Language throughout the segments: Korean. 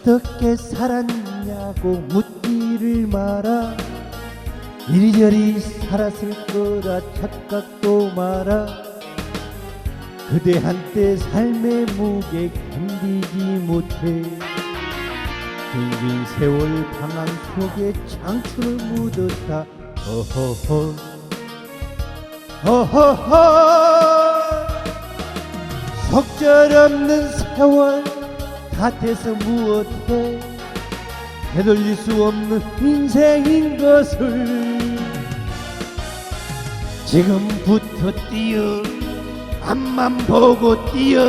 어떻게 살았냐고 묻지를 마라. 이리저리 살았을 거라 착각도 마라. 그대 한때 삶의 무게 견디지 못해. 길긴 세월 방황 속에 창춘을 묻었다. 허허허. 허허허. 속절없는 세월 탓해서 무엇해? 되돌릴 수 없는 인생인 것을 지금부터 뛰어 앞만 보고 뛰어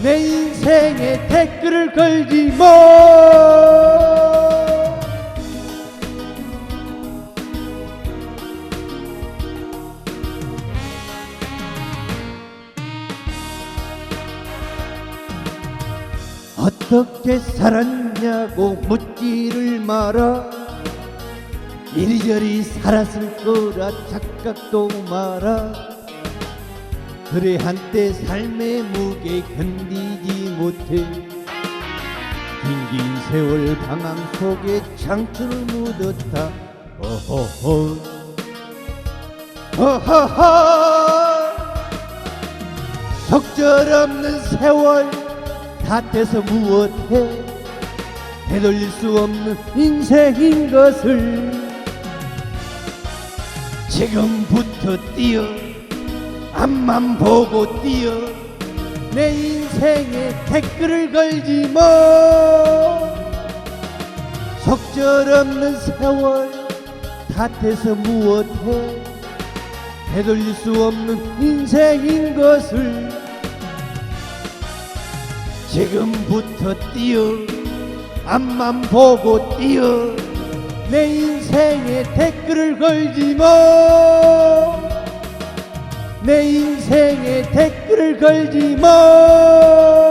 내 인생에 댓글을 걸지 뭐 어떻게 살았냐고 묻지를 마라. 이리저리 살았을 거라 착각도 마라. 그래 한때 삶의 무게 견디지 못해. 긴긴 세월 방황 속에 창춘을 묻었다. 어허허. 어허허. 적절없는 세월 탓해서 무엇해? 되돌릴 수 없는 인생인 것을 지금부터 뛰어 앞만 보고 뛰어 내 인생에 댓글을 걸지 뭐. 속절없는 세월 탓해서 무엇해? 되돌릴 수 없는 인생인 것을 지금부터 뛰어 앞만 보고 뛰어. 내 인생에 댓글을 걸지 뭐내 인생에 댓글을 걸지 뭐